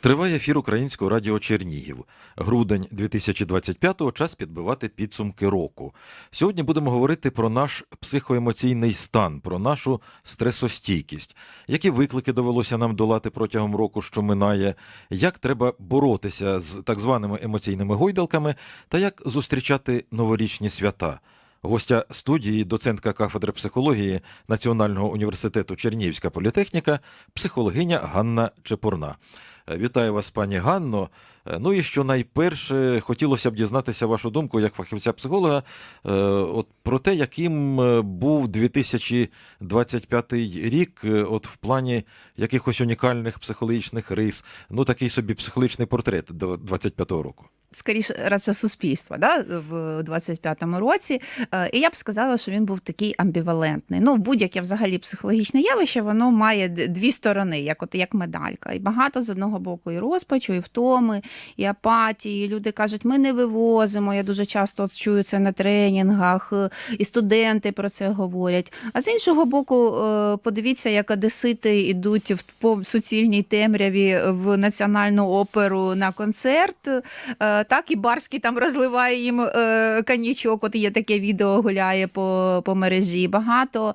Триває ефір Українського радіо Чернігів. Грудень 2025-го час підбивати підсумки року. Сьогодні будемо говорити про наш психоемоційний стан, про нашу стресостійкість, які виклики довелося нам долати протягом року, що минає, як треба боротися з так званими емоційними гойдалками та як зустрічати новорічні свята. Гостя студії, доцентка кафедри психології Національного університету Чернігівська політехніка, психологиня Ганна Чепурна. Вітаю вас, пані Ганно. Е, Ну і що найперше хотілося б дізнатися вашу думку як фахівця-психолога, е, от про те, яким е, був 2025 рік, от в плані якихось унікальних психологічних рис, ну такий собі психологічний портрет до 25-го року. скоріше суспільства да, в 25-му році. І я б сказала, що він був такий амбівалентний. Ну, в будь-яке взагалі психологічне явище, воно має дві сторони, як от як медалька. І багато з одного боку і розпачу, і втоми, і апатії. Люди кажуть, ми не вивозимо. Я дуже часто чую це на тренінгах, е, і студенти про це говорять. А з іншого боку, е, подивіться, як одесити йдуть в суцільній темряві в національну оперу на концерт. Е, Так, і Барський там розливає їм коньячок. От є таке відео гуляє по, по мережі. Багато,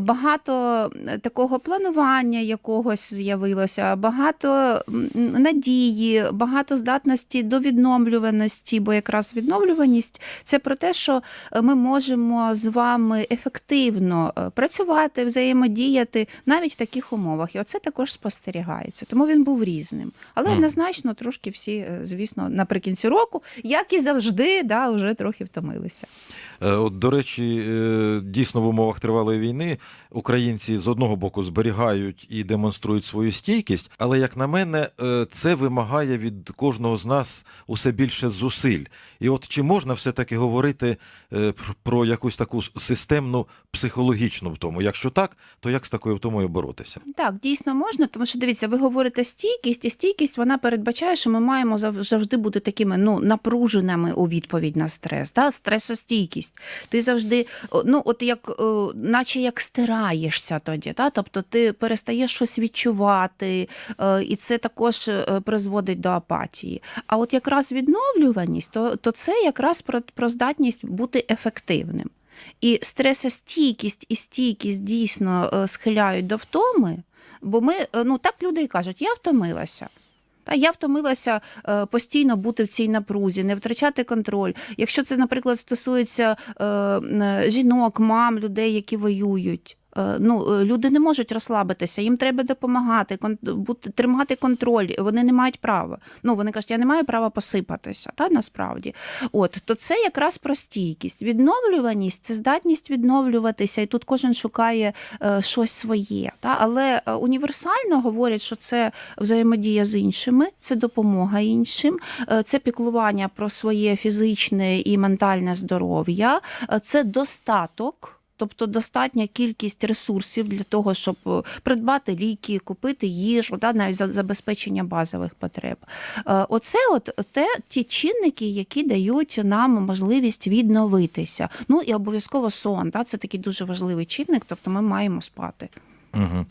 багато такого планування якогось з'явилося, багато надії, багато здатності до відновлюваності, бо якраз відновлюваність це про те, що ми можемо з вами ефективно е, працювати, взаємодіяти навіть в таких умовах. І оце також спостерігається. Тому він був різним. Але однозначно трошки всі, е, звісно, наприкінці року, як і завжди, да, вже трохи втомилися. Е, От, до речі, е, дійсно в умовах тривалої війни українці з одного боку зберігають і демонструють свою стійкість, але як на мене, е, це вимагає від кожного з нас усе більше зусиль. І от чи можна все-таки говорити е, про якусь таку системну психологічну втому? Якщо так, то як з такою втомою боротися? Так, дійсно можна, тому що дивіться, ви говорите стійкість, і стійкість вона передбачає, що ми маємо завжди бути такими ну напруженими у відповідь на стрес. Да? Стресостійкість. Ти завжди, ну от як, наче як стираєшся тоді. Да? Тобто ти перестаєш щось відчувати, е, і це також е, призводить до апатії. А от якраз відновлюваність, то, то це якраз про, про здатність бути ефективним. І стресостійкість і стійкість дійсно е, схиляють до втоми, бо ми, е, ну так люди і кажуть, я втомилася. Та я втомилася е, постійно бути в цій напрузі, не втрачати контроль. Якщо це, наприклад, стосується жінок, мам, людей, які воюють. Е, Ну, е, люди не можуть розслабитися, їм треба допомагати, тримати контроль. Вони не мають права. Ну, вони кажуть, я не маю права посипатися. Та насправді, от то це якраз про стійкість. Відновлюваність це здатність відновлюватися, і тут кожен шукає е, щось своє. Та? Але універсально говорять, що це взаємодія з іншими, це допомога іншим, це піклування про своє фізичне і ментальне здоров'я, це достаток. Тобто достатня кількість ресурсів для того, щоб е, придбати ліки, купити їжу, да, навіть за забезпечення базових потреб. Е, Оце от те, ті чинники, які дають нам можливість відновитися. Ну і обов'язково сон. Да, це такий дуже важливий чинник, тобто ми маємо спати. Угу.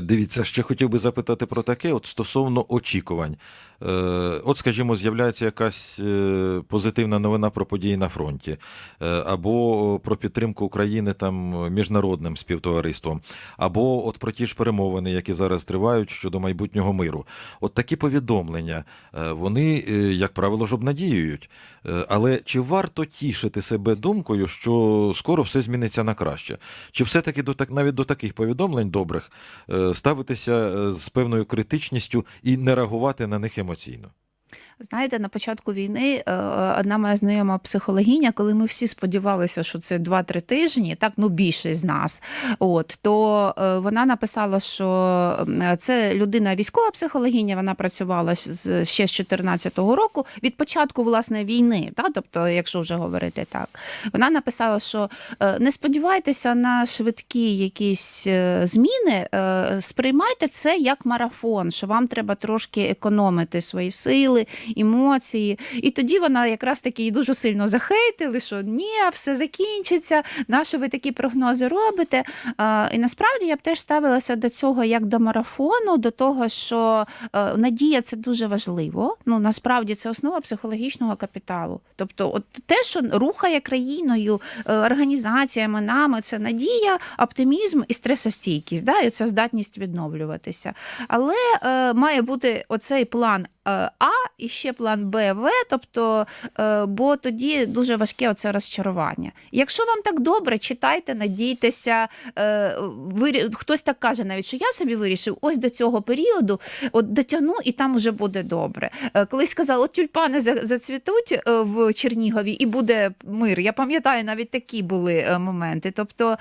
Дивіться, ще хотів би запитати про таке, от стосовно очікувань. Е, От, скажімо, з'являється якась е, позитивна новина про події на фронті, е, або про підтримку України там міжнародним співтовариством, або от про ті ж перемовини, які зараз тривають щодо майбутнього миру. От такі повідомлення, вони, як правило, ж обнадіюють. Але чи варто тішити себе думкою, що скоро все зміниться на краще? Чи все-таки до так навіть до таких повідомлень добрих ставитися з певною критичністю і не реагувати на них емоційно? емоційно. Знаєте, на початку війни е, одна моя знайома психологиня, коли ми всі сподівалися, що це 2-3 тижні, так ну більшість з нас. От то е, вона написала, що це людина військова психологиня, вона працювала з ще з 14-го року від початку власне війни. Та, тобто, якщо вже говорити так, вона написала, що е, не сподівайтеся на швидкі якісь зміни, сприймайте це як марафон, що вам треба трошки економити свої сили емоції. І тоді вона якраз таки її дуже сильно захейтили, що ні, все закінчиться, на що ви такі прогнози робите. І насправді я б теж ставилася до цього як до марафону, до того, що е, надія це дуже важливо. Ну насправді це основа психологічного капіталу. Тобто, от те, що рухає країною, е, організаціями, нами, це надія, оптимізм і стресостійкість, да, і ця здатність відновлюватися. Але е, має бути оцей план. Е, А і ще план Б, В, тобто, е, бо тоді дуже важке оце розчарування. Якщо вам так добре, читайте, надійтеся. е, Хтось так каже навіть, що я собі вирішив, ось до цього періоду от дотягну, і там уже буде добре. Колись сказали, от тюльпани зацвітуть в Чернігові і буде мир. Я пам'ятаю, навіть такі були моменти. Тобто,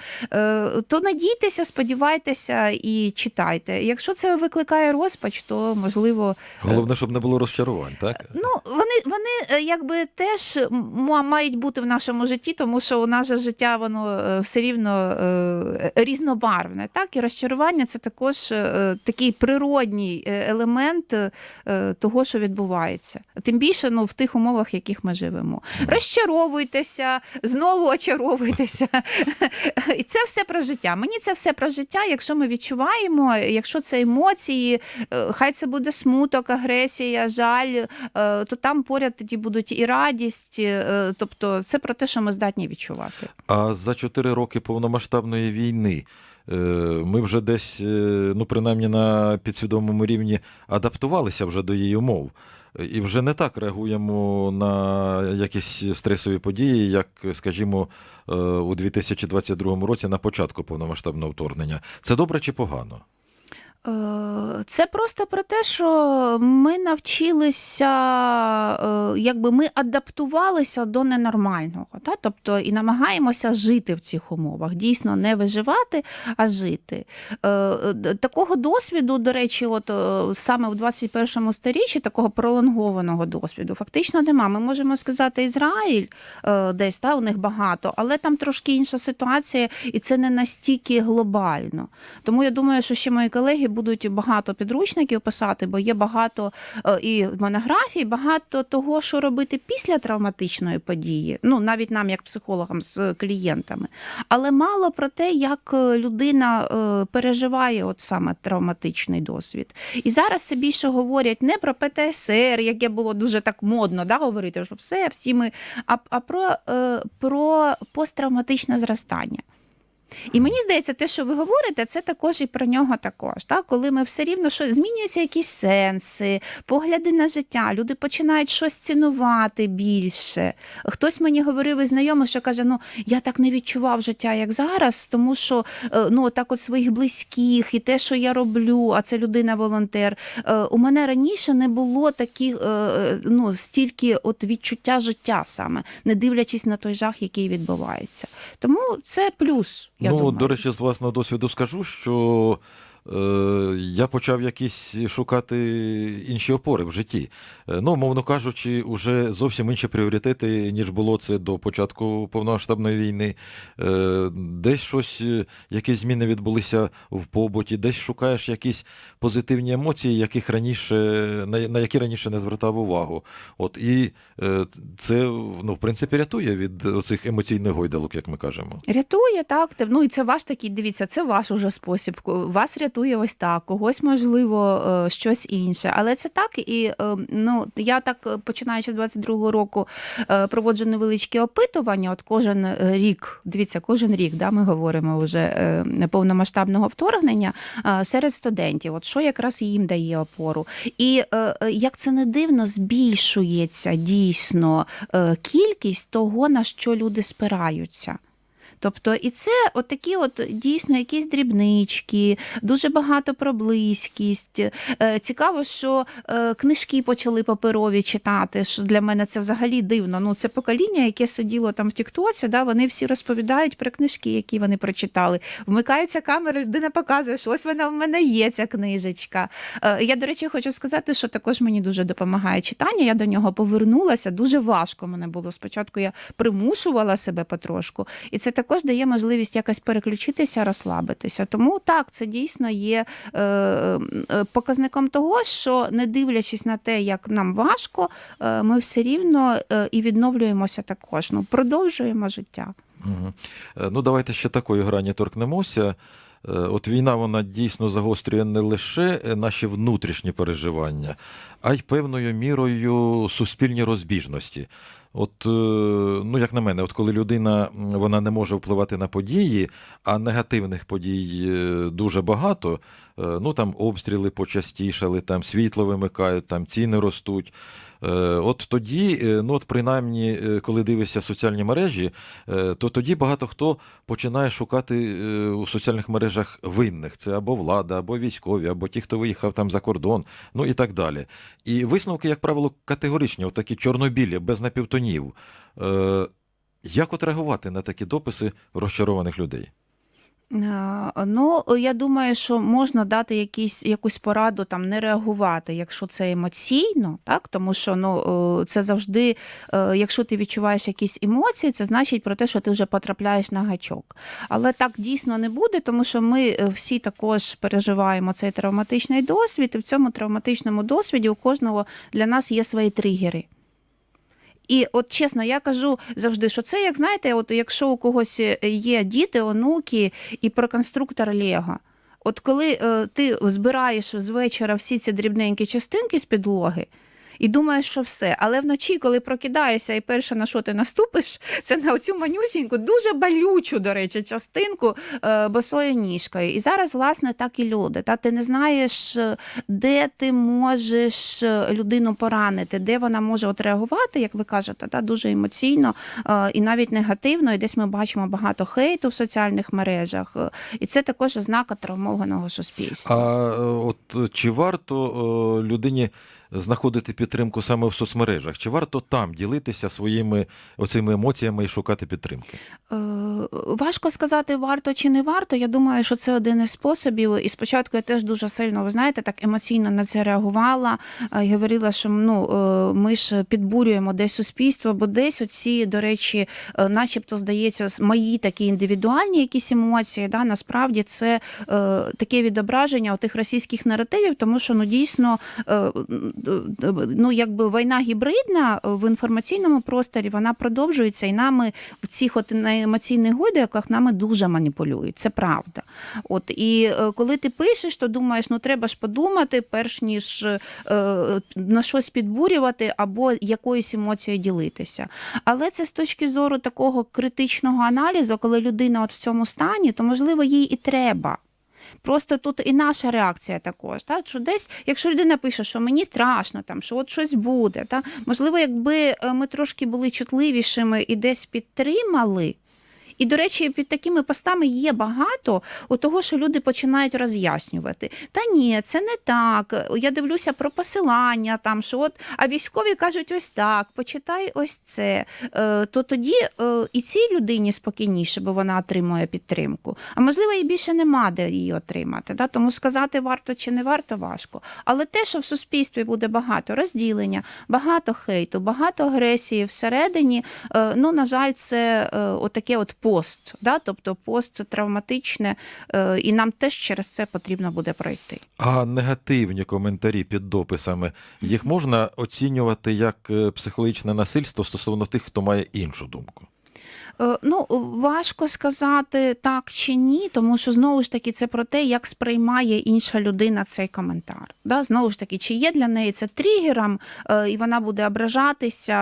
то надійтеся, сподівайтеся і читайте. Якщо це викликає розпач, то можливо Головне, щоб не було розчарувань, так? Ну, вони, вони е, якби теж мають бути в нашому житті, тому що у нас же життя воно е, все рівно е, різнобарвне. Так, і розчарування це також такий природній елемент того, що відбувається. Тим більше ну, в тих умовах, в яких ми живемо. Розчаровуйтеся, знову очаровуйтеся. І це все про життя. Мені це все про життя. Якщо ми відчуваємо, якщо це емоції, хай це буде смуток, агресія, жаль, е, то там поряд тоді будуть і радість. е, Тобто, це про те, що ми здатні відчувати. А за чотири роки повномасштабної війни е, ми вже десь, ну принаймні на підсвідомому рівні, адаптувалися вже до її умов. І вже не так реагуємо на якісь стресові події, як, скажімо, у 2022 році на початку повномасштабного вторгнення. Це добре чи погано? Е, Це просто про те, що ми навчилися, е, якби ми адаптувалися до ненормального. Та? Тобто і намагаємося жити в цих умовах. Дійсно, не виживати, а жити. Е, Такого досвіду, до речі, от саме в 21 сторіччі, такого пролонгованого досвіду, фактично нема. Ми можемо сказати, Ізраїль десь та, у них багато, але там трошки інша ситуація, і це не настільки глобально. Тому я думаю, що ще мої колеги будуть багато підручників писати, бо є багато е, і монографій, багато того, що робити після травматичної події. Ну навіть нам, як психологам з клієнтами. Але мало про те, як е, людина е, переживає от саме травматичний досвід. І зараз все більше говорять не про ПТСР, яке було дуже так модно да, говорити, що все, всі ми, а, а про, про посттравматичне зростання. І мені здається, те, що ви говорите, це також і про нього також. Так? Коли ми все рівно що змінюються якісь сенси, погляди на життя, люди починають щось цінувати більше. Хтось мені говорив із знайомих, що каже: ну я так не відчував життя, як зараз, тому що е, ну так от своїх близьких і те, що я роблю, а це людина-волонтер. е, У мене раніше не було таких е, ну стільки от відчуття життя саме, не дивлячись на той жах, який відбувається. Тому це плюс. Я ну, думаю. до речі, з власного досвіду скажу, що я почав якісь шукати інші опори в житті. Е, ну, мовно кажучи, уже зовсім інші пріоритети, ніж було це до початку повномасштабної війни. Е, десь щось, е, якісь зміни відбулися в побуті, десь шукаєш якісь позитивні емоції, яких раніше, на, які раніше не звертав увагу. От і е, це, ну, в принципі, рятує від оцих емоційних гойдалок, як ми кажемо. Рятує так. Ну і це ваш такий, дивіться, це ваш уже спосіб. Вас рятує ось так, когось можливо е, щось інше. Але це так. І е, ну я так е, починаючи з 22-го року проводжу невеличкі опитування. От кожен рік, дивіться, кожен рік, да, ми говоримо вже повномасштабного вторгнення серед студентів. От що якраз їм дає опору. І як це не дивно, збільшується дійсно кількість того, на що люди спираються. Тобто, і це от такі от дійсно якісь дрібнички, дуже багато про близькість. Е, Цікаво, що е, книжки почали паперові читати. Що для мене це взагалі дивно. Ну, це покоління, яке сиділо там в Тіктоці, да, вони всі розповідають про книжки, які вони прочитали. Вмикається камера, людина показує, що ось вона в мене є ця книжечка. Е, Я, до речі, хочу сказати, що також мені дуже допомагає читання. Я до нього повернулася. Дуже важко мене було. Спочатку я примушувала себе потрошку, і це також також дає можливість якось переключитися, розслабитися. Тому так, це дійсно є е, е, показником того, що не дивлячись на те, як нам важко, е, ми все рівно і відновлюємося також. Ну, продовжуємо життя. Угу. Ну, давайте ще такої грані торкнемося. От війна вона дійсно загострює не лише наші внутрішні переживання, а й певною мірою суспільні розбіжності. От, е, ну як на мене, от коли людина вона не може впливати на події, а негативних подій е, дуже багато, ну там обстріли почастішали, там світло вимикають, там ціни ростуть. Е, От тоді, е, ну от принаймні, е, коли дивишся соціальні мережі, е, то тоді багато хто починає шукати е, у соціальних мережах винних. Це або влада, або військові, або ті, хто виїхав там за кордон, ну і так далі. І висновки, як правило, категоричні, от такі чорнобілі, без напівтонів. Е, Як от реагувати на такі дописи розчарованих людей? Е, Ну, я думаю, що можна дати якісь, якусь пораду там не реагувати, якщо це емоційно, так тому що ну е, це завжди, е, якщо ти відчуваєш якісь емоції, це значить про те, що ти вже потрапляєш на гачок. Але так дійсно не буде, тому що ми всі також переживаємо цей травматичний досвід, і в цьому травматичному досвіді у кожного для нас є свої тригери. І от чесно, я кажу завжди, що це як знаєте, от якщо у когось є діти, онуки і про конструктор Лего. От коли е, ти збираєш з вечора всі ці дрібненькі частинки з підлоги. І думаєш, що все. Але вночі, коли прокидаєшся, і перше, на що ти наступиш, це на оцю манюсіньку, дуже балючу, до речі, частинку е, босою ніжкою. І зараз, власне, так і люди. Та ти не знаєш, е, де ти можеш е, людину поранити, де вона може от реагувати, як ви кажете, та дуже емоційно і навіть негативно. І десь ми бачимо багато хейту в соціальних мережах. І це також ознака травмованого суспільства. А от чи варто людині знаходити підтримку саме в соцмережах? Чи варто там ділитися своїми оцими емоціями і шукати підтримки? Е, Важко сказати, варто чи не варто. Я думаю, що це один із способів. І спочатку я теж дуже сильно, ви знаєте, так емоційно на це реагувала. е, І говорила, що ну е, ми ж підбурюємо десь суспільство, бо десь оці, до речі, начебто здається, мої такі індивідуальні якісь емоції. Да, насправді це таке відображення тих російських наративів, тому що ну дійсно ну якби війна гібридна в інформаційному просторі вона продовжується, і нами в цих от на емоційних годиках нами дуже маніпулюють. Це правда. От і е, коли ти пишеш, то думаєш, ну треба ж подумати, перш ніж е, на щось підбурювати або якоюсь емоцією ділитися. Але це з точки зору такого критичного аналізу, коли людина от в цьому стані, то можливо їй і треба. Просто тут і наша реакція також. Та? Що десь, якщо людина пише, що мені страшно, там, що от щось буде, та? можливо, якби е, ми трошки були чутливішими і десь підтримали. І, до речі, під такими постами є багато у того, що люди починають роз'яснювати. Та ні, це не так. Я дивлюся про посилання, там що от, а військові кажуть ось так, почитай ось це. Е, то тоді е, і цій людині спокійніше, бо вона отримує підтримку. А можливо, і більше нема де її отримати. Да? Тому сказати варто чи не варто важко. Але те, що в суспільстві буде багато розділення, багато хейту, багато агресії всередині, е, ну, на жаль, це отаке от пост, да? тобто посттравматичне, е, і нам теж через це потрібно буде пройти. А негативні коментарі під дописами їх можна оцінювати як е, психологічне насильство стосовно тих, хто має іншу думку. Е, Ну, важко сказати так чи ні, тому що знову ж таки це про те, як сприймає інша людина цей коментар. Да? Знову ж таки, чи є для неї це тригером, е, і вона буде ображатися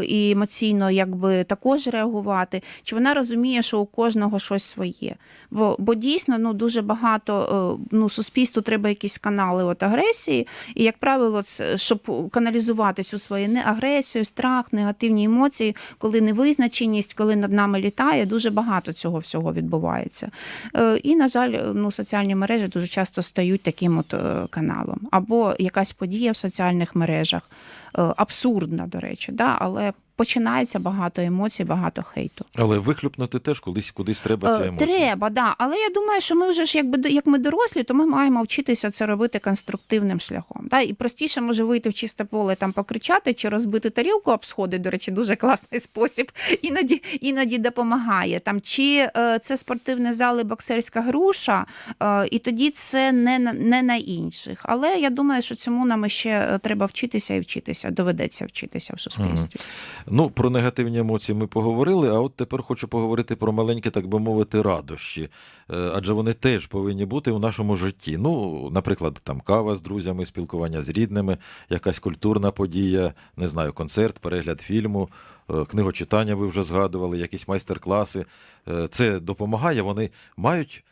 е, і емоційно якби також реагувати, чи вона розуміє, що у кожного щось своє. Бо, бо дійсно ну, дуже багато ну, суспільству треба якісь канали от агресії, і, як правило, це, щоб каналізувати цю свою агресію, страх, негативні емоції, коли невизначеність, коли над нами літає, дуже багато цього всього відбувається. Е, І, на жаль, ну, соціальні мережі дуже часто стають таким от е, каналом. Або якась подія в соціальних мережах, е, абсурдна, до речі, да? але починається багато емоцій, багато хейту. Але вихлюпнути теж колись кудись треба ці Е, емоції. Треба, да. Але я думаю, що ми вже ж якби як ми дорослі, то ми маємо вчитися це робити конструктивним шляхом. Да? І простіше може вийти в чисте поле там покричати чи розбити тарілку об сходи. До речі, дуже класний спосіб. Іноді іноді допомагає. Там чи е, це спортивний зал і боксерська груша, е, і тоді це не на не на інших. Але я думаю, що цьому нам ще е, треба вчитися і вчитися. Доведеться вчитися в суспільстві. Ну, про негативні емоції ми поговорили, а от тепер хочу поговорити про маленькі, так би мовити, радощі. Е, Адже вони теж повинні бути у нашому житті. Ну, наприклад, там кава з друзями, спілкування з рідними, якась культурна подія, не знаю, концерт, перегляд фільму, е, книгочитання ви вже згадували, якісь майстер-класи. Е, Це допомагає, вони мають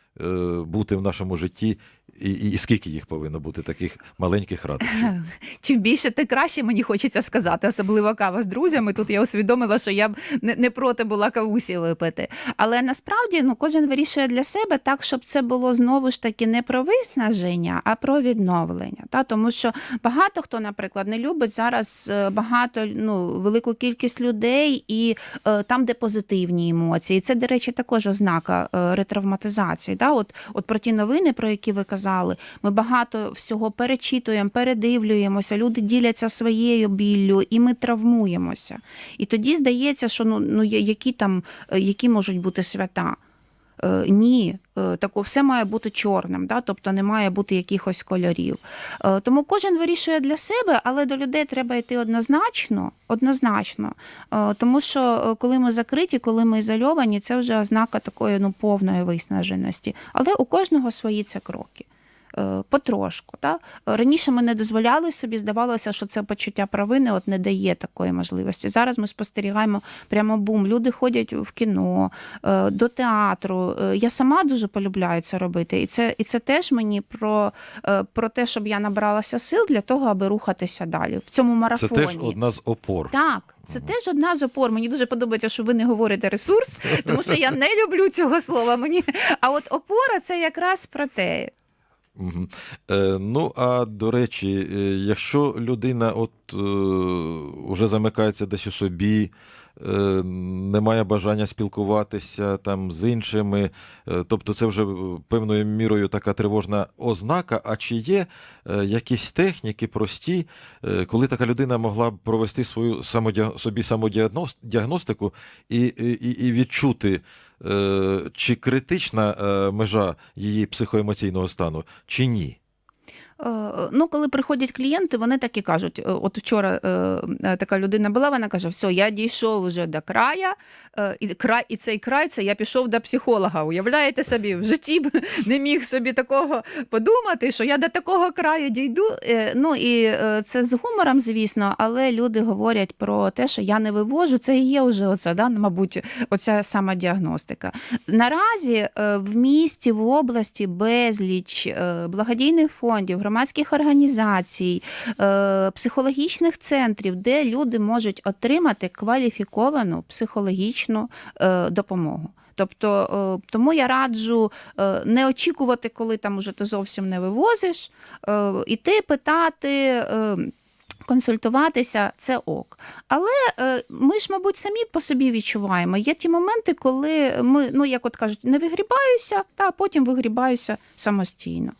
бути в нашому житті, і, і, і скільки їх повинно бути таких маленьких радощів? Чим більше, тим краще мені хочеться сказати, особливо кава з друзями. Тут я усвідомила, що я б не, не проти була кавусі випити. Але насправді ну, кожен вирішує для себе так, щоб це було знову ж таки не про виснаження, а про відновлення. Та? Тому що багато хто, наприклад, не любить зараз е, багато ну, велику кількість людей і е, там, де позитивні емоції. Це, до речі, також ознака е, ретравматизації. Да? От, от про ті новини, про які ви казали, ми багато всього перечитуємо, передивлюємося, люди діляться своєю біллю, і ми травмуємося. І тоді здається, що ну, ну які там е, які можуть бути свята. Е, Ні, е, тако все має бути чорним, да? тобто не має бути якихось кольорів. Е, Тому кожен вирішує для себе, але до людей треба йти однозначно, однозначно. Тому що коли ми закриті, коли ми ізольовані, це вже ознака такої ну, повної виснаженості. Але у кожного свої це кроки. Е, Потрошку. Та? Раніше ми не дозволяли собі, здавалося, що це почуття провини от не дає такої можливості. Зараз ми спостерігаємо прямо бум. Люди ходять в кіно, е, до театру. Е, Я сама дуже полюбляю це робити. І це, і це теж мені про, про те, щоб я набралася сил для того, аби рухатися далі в цьому Це марафоні. теж одна з опор. Так, це теж одна з опор. Мені дуже подобається, що ви не говорите ресурс, тому що я не люблю цього слова. Мені а от опора це якраз про те. Мгм. Е, ну, а до речі, е, якщо людина от е, уже замикається десь у собі, е, не має бажання спілкуватися там з іншими, е, тобто це вже е, певною мірою така тривожна ознака. А чи є якісь техніки прості, коли така людина могла б провести свою самодя... собі самодіагностику і, і, і відчути, чи критична межа її психоемоційного стану, чи ні? Е, Ну, коли приходять клієнти, вони так і кажуть: е, от вчора е, така людина була, вона каже: все, я дійшов вже до края, і край, і цей край це я пішов до психолога. Уявляєте собі, в житті б не міг собі такого подумати, що я до такого краю дійду. Ну і це з гумором, звісно, але люди говорять про те, що я не вивожу. Це і є вже оце, да, мабуть, оця сама діагностика. Наразі в місті, в області безліч благодійних фондів, громадських організацій, е, психологічних центрів, де люди можуть отримати кваліфіковану психологічну е, допомогу. Тобто, е, тому я раджу не очікувати, коли там уже ти зовсім не вивозиш, іти питати. Консультуватися це ок. Але ми ж, мабуть, самі по собі відчуваємо. Є ті моменти, коли ми, ну як от кажуть, не вигрібаюся, та потім вигрібаюся самостійно.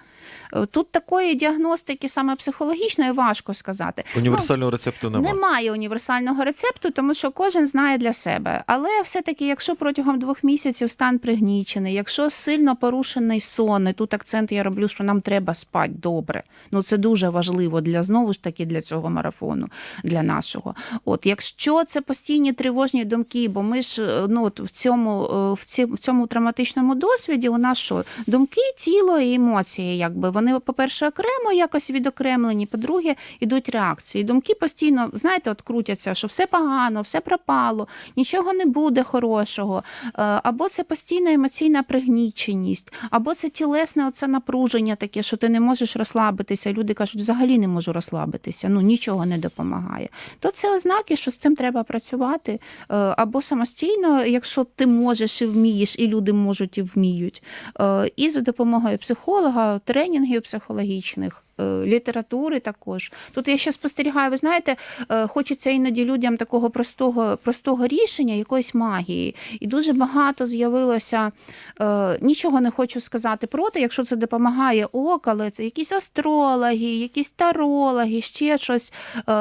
Тут такої діагностики саме психологічної важко сказати. Універсального рецепту немає. Немає універсального рецепту, тому що кожен знає для себе. Але все-таки, якщо протягом двох місяців стан пригнічений, якщо сильно порушений сон, і тут акцент я роблю, що нам треба спати добре. Ну це дуже важливо для знову ж таки для цього марафону, для нашого. От якщо це постійні тривожні думки, бо ми ж е, ну от в цьому е, в ці- в цьому травматичному досвіді у нас що думки, тіло і емоції, якби вони, по-перше, окремо якось відокремлені, по-друге, ідуть реакції. Думки постійно, знаєте, от крутяться, що все погано, все пропало, нічого не буде хорошого. Е, Або це постійна емоційна пригніченість, або це тілесне оце напруження таке, що ти не можеш розслабитися. Люди кажуть, взагалі не можу розслабитися, ну нічого не допомагає. То це ознаки, що з цим треба працювати. Е, Або самостійно, якщо ти можеш і вмієш, і люди можуть і вміють. Е, І за допомогою психолога, тренінгів психологічних. Е, літератури також. Тут я ще спостерігаю, ви знаєте, е, хочеться іноді людям такого простого, простого рішення, якоїсь магії. І дуже багато з'явилося. е, Нічого не хочу сказати проти, якщо це допомагає ок, але це якісь астрологи, якісь тарологи, ще щось.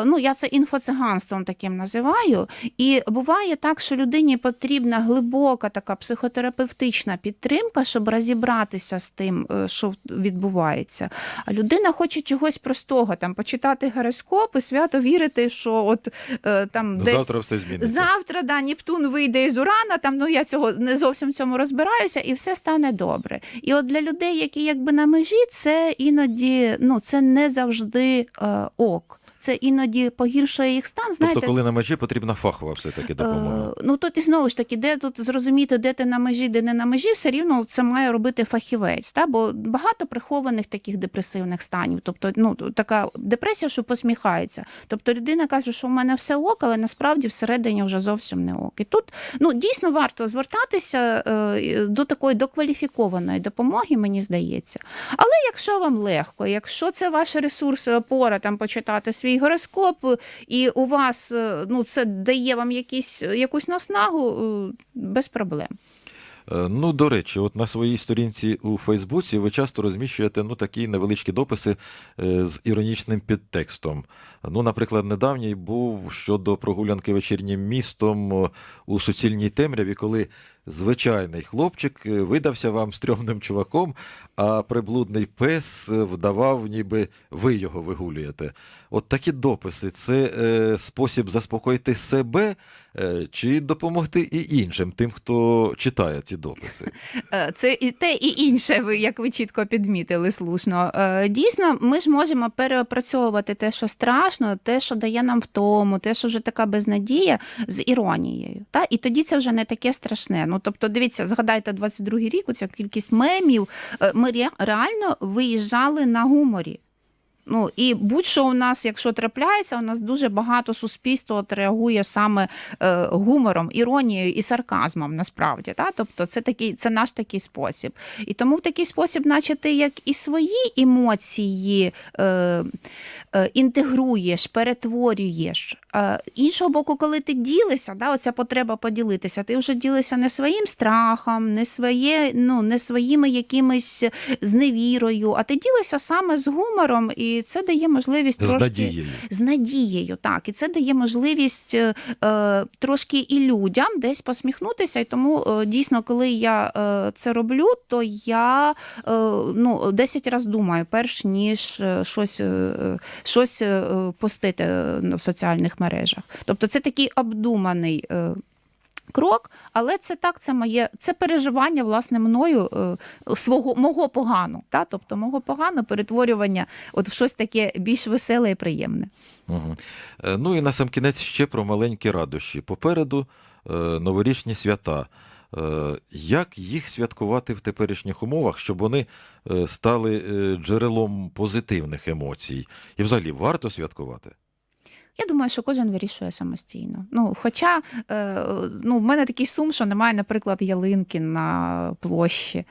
Ну, я це інфоциганством таким називаю. І буває так, що людині потрібна глибока така психотерапевтична підтримка, щоб розібратися з тим, що відбувається. А людина хоче чогось простого, там почитати гороскоп і свято вірити, що от е, там десь Завтра все зміниться. Завтра да, Нептун вийде із Урана, там ну я цього не зовсім в цьому розбираюся, і все стане добре. І от для людей, які якби на межі, це іноді ну це не завжди е, ок. Це іноді погіршує їх стан. Знаєте, Тобто, коли на межі потрібна фахова все-таки допомога. Е, Ну тут і знову ж таки, де тут зрозуміти, де ти на межі, де не на межі, все рівно це має робити фахівець. Та? Бо багато прихованих таких депресивних станів. Тобто, ну така депресія, що посміхається. Тобто людина каже, що в мене все ок, але насправді всередині вже зовсім не ок. І тут ну дійсно варто звертатися е, до такої докваліфікованої допомоги, мені здається. Але якщо вам легко, якщо це ваш ресурс, і опора там почитати свій гороскоп, і у вас е, ну це дає вам якісь якусь наснагу, е, без проблем. Е, Ну, до речі, от на своїй сторінці у Фейсбуці ви часто розміщуєте ну, такі невеличкі дописи з іронічним підтекстом. Ну, наприклад, недавній був щодо прогулянки вечірнім містом у суцільній темряві, коли звичайний хлопчик е, видався вам стрьомним чуваком, а приблудний пес е, вдавав, ніби ви його вигулюєте. От такі дописи це е, спосіб заспокоїти себе е, чи допомогти і іншим, тим, хто читає ці дописи. Е, Це і те, і інше, як ви чітко підмітили слушно. Дійсно, ми ж можемо переопрацьовувати те, що страшно, те, що дає нам втому, те, що вже така безнадія, з іронією. Та? І тоді це вже не таке страшне. Ну тобто, дивіться, згадайте 22-й рік, оця кількість мемів. Е, Ми реально виїжджали на гуморі. Ну і будь-що у нас, якщо трапляється, у нас дуже багато суспільства реагує саме е, гумором, іронією і сарказмом, насправді. Та? Тобто, це такий, це наш такий спосіб. І тому в такий спосіб, наче ти як і свої емоції е, е, інтегруєш, перетворюєш. Е, іншого боку, коли ти ділишся, да, оця потреба поділитися, ти вже ділишся не своїм страхом, не, своє, ну, не своїми якимись зневірою, а ти ділишся саме з гумором, і це дає можливість З трошки надією. з надією, так, і це дає можливість е, е, трошки і людям десь посміхнутися. І тому е, дійсно, коли я е, це роблю, то я е, ну, 10 разів думаю, перш ніж е, щось, е, щось е, постити в соціальних мережах. Тобто це такий обдуманий. е, Крок, але це так, це моє це переживання власне мною е, свого мого погано, та тобто мого погано перетворювання от в щось таке більш веселе і приємне. Угу. Ну і на сам кінець ще про маленькі радощі. Попереду новорічні свята. Як їх святкувати в теперішніх умовах, щоб вони стали джерелом позитивних емоцій? І взагалі варто святкувати? Я думаю, що кожен вирішує самостійно. Ну, хоча е, ну, в мене такий сум, що немає, наприклад, ялинки на площі.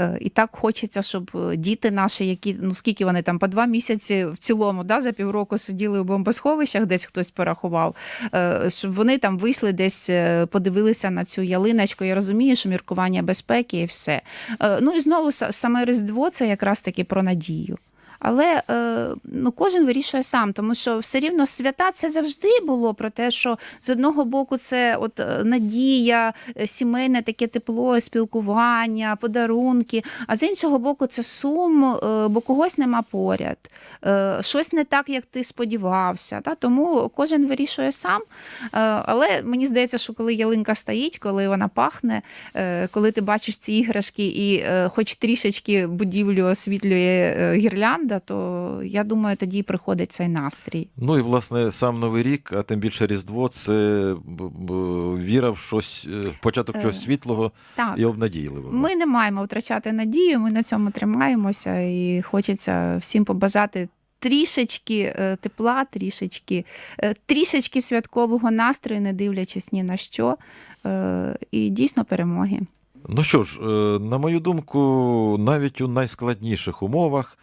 Е, І так хочеться, щоб е, діти наші, які ну скільки вони там по два місяці в цілому, да, за півроку сиділи у бомбосховищах, десь хтось порахував, е, щоб вони там вийшли десь, подивилися на цю ялиночку. Я розумію, що міркування безпеки і все. Ну і знову саме Різдво це якраз таки про надію. Але е, ну, кожен вирішує сам, тому що все рівно свята це завжди було про те, що з одного боку це от е, надія, е, сімейне таке тепло, спілкування, подарунки. А з іншого боку, це сум, бо когось нема поряд, щось не так, як ти сподівався. Та? Тому кожен вирішує сам. Але мені здається, що коли ялинка стоїть, коли вона пахне, коли ти бачиш ці іграшки і хоч трішечки будівлю освітлює е, гірлянда, то я думаю, тоді приходить цей настрій. Ну і власне сам Новий рік, а тим більше Різдво, це віра в щось, е, початок Е, чогось світлого Так. і обнадійливого. Ми не маємо втрачати надію, ми на цьому тримаємося, і хочеться всім побажати трішечки е, тепла, трішечки, трішечки святкового настрою, не дивлячись ні на що, і дійсно перемоги. Ну що ж, на мою думку, навіть у найскладніших умовах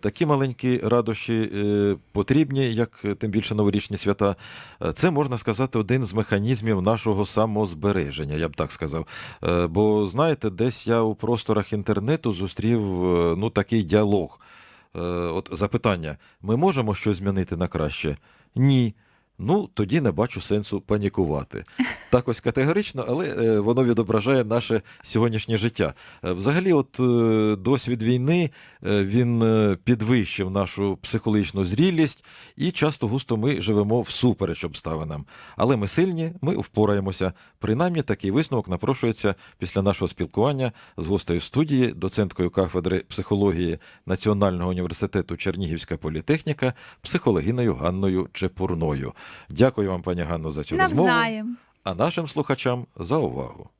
Такі маленькі радощі е, потрібні, як е, тим більше новорічні свята. Е, Це можна сказати один з механізмів нашого самозбереження, я б так сказав. Е, Бо знаєте, десь я у просторах інтернету зустрів е, ну такий діалог. Е, От запитання: ми можемо щось змінити на краще? Ні. Ну, тоді не бачу сенсу панікувати. Так ось категорично, але е, воно відображає наше сьогоднішнє життя. Е, Взагалі, от е, досвід війни він підвищив нашу психологічну зрілість, і часто густо ми живемо всупереч обставинам. Але ми сильні, ми впораємося. Принаймні, такий висновок напрошується після нашого спілкування з гостею студії, доценткою кафедри психології Національного університету Чернігівська політехніка, психологиною Ганною Чепурною. Дякую вам, пані Ганно, за цю розмову, Навзаєм. А нашим слухачам за увагу.